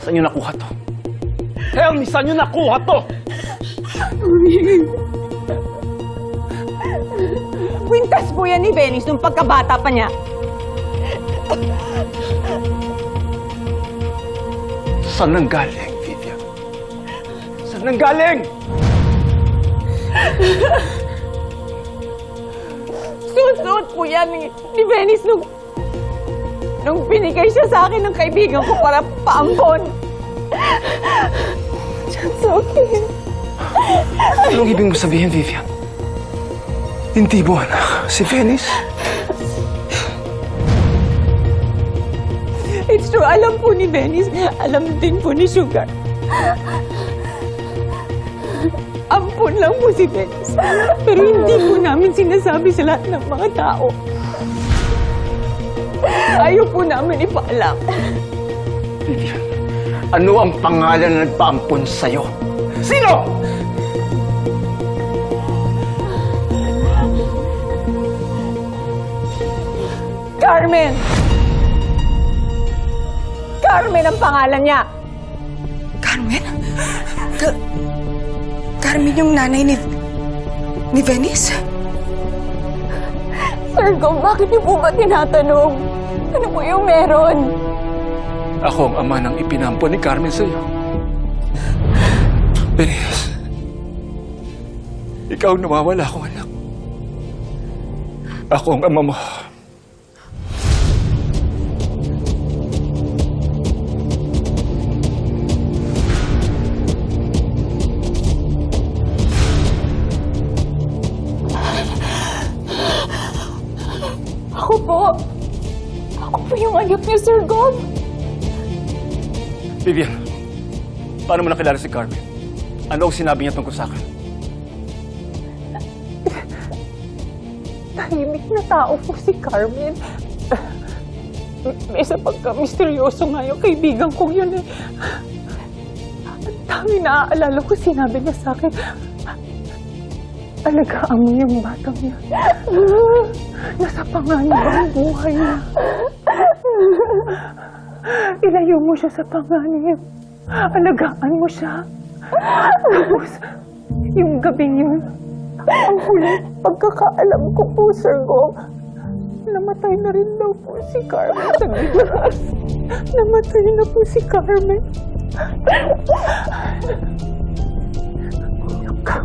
Saan niyo nakuha to? Tell me, saan niyo nakuha to? Kwintas po yan ni Venice nung pagkabata pa niya. Saan nang galing, Vivian? Saan nang galing? Susuot po yan ni, ni Venice nung... Nung binigay siya sa akin ng kaibigan ko para paampon. Just okay. Anong ibig mo sabihin, Vivian? Hindi mo anak si Venice? It's true. Alam po ni Venice. Alam din po ni Sugar. Ampun lang po si Venice. Pero hindi po namin sinasabi sa lahat ng mga tao. Ayaw po namin ipaalam. Vivian, ano ang pangalan na nagpaampon sa'yo? Sino? Carmen! Carmen ang pangalan niya. Carmen? Ka Carmen yung nanay ni... ni Venice? Sir Gom, bakit niyo po ba tinatanong? Ano po yung meron? Ako ang ama ng ipinampon ni Carmen sa'yo. Venice, ikaw nawawala akong anak. Ako ang ama mo. Yung anak niya, Sir Gom. Vivian, paano mo nakilala si Carmen? Ano ang sinabi niya tungkol sa akin? Tahimik na tao po si Carmen. May isa pagka-misteryoso nga yung kaibigan kong yun eh. Ang dami naaalala ko, sinabi niya sa akin, alagaan mo yung batang niya. Nasa panganib ang buhay niya. Ilayo mo siya sa panganib. Alagaan mo siya. Tapos, yung gabing yun, ang huling pagkakaalam ko po, Sir Gom, namatay na rin daw po si Carmen sa gilas. Namatay na po si Carmen. Umiyak ka.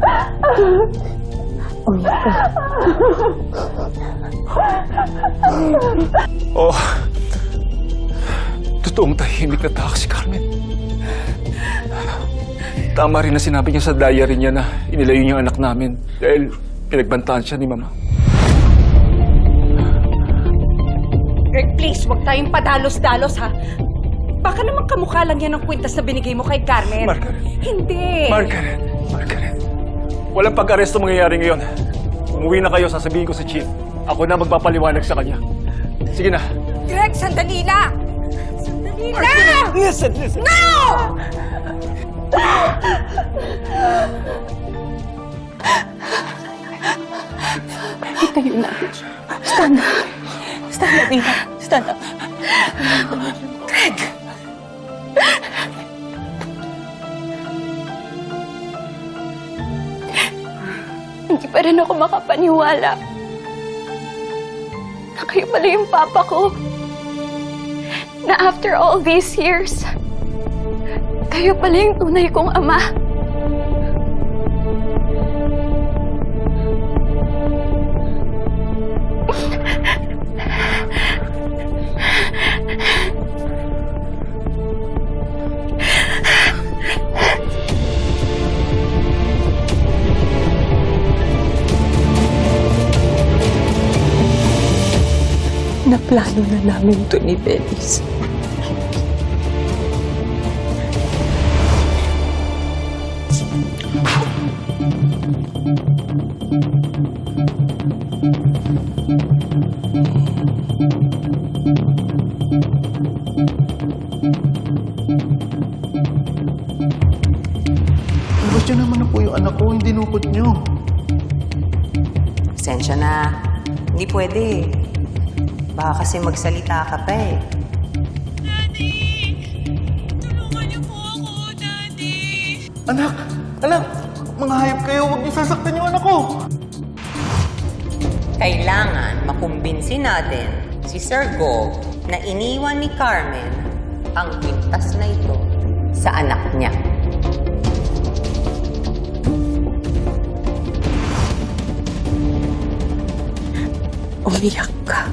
Umiyak ka. Oh, totoong tahimik na tao si Carmen. Tama rin na sinabi niya sa diary niya na inilayo niya ang anak namin dahil pinagbantaan siya ni Mama. Greg, please, huwag tayong padalos-dalos, ha? Baka naman kamukha lang yan ng kwintas na binigay mo kay Carmen. Margaret. Hindi. Margaret, Margaret. Walang pag-aresto mangyayari ngayon. Umuwi na kayo, sasabihin ko sa chief. Ako na magpapaliwanag sa kanya. Sige na. Greg, sandali lang! Lang! Listen, listen. No! Itayo siya. Stand up. Stand up, Ina. Stand up. Greg! Hindi pa rin ako makapaniwala na kayo pala yung papa ko. Na after all these years, kayo pala yung tunay kong ama. Naplano na namin to ni Dennis. Tapos yun naman na po yung anak ko, hindi nukot nyo. Pasensya na. Hindi pwede. Baka kasi magsalita ka pa eh. Anak! Anak! Mga hayop kayo, huwag niyo sasaktan yung anak ko! Kailangan makumbinsi natin si Sir Gov na iniwan ni Carmen ang kwintas na ito sa anak niya. Umiyak ka.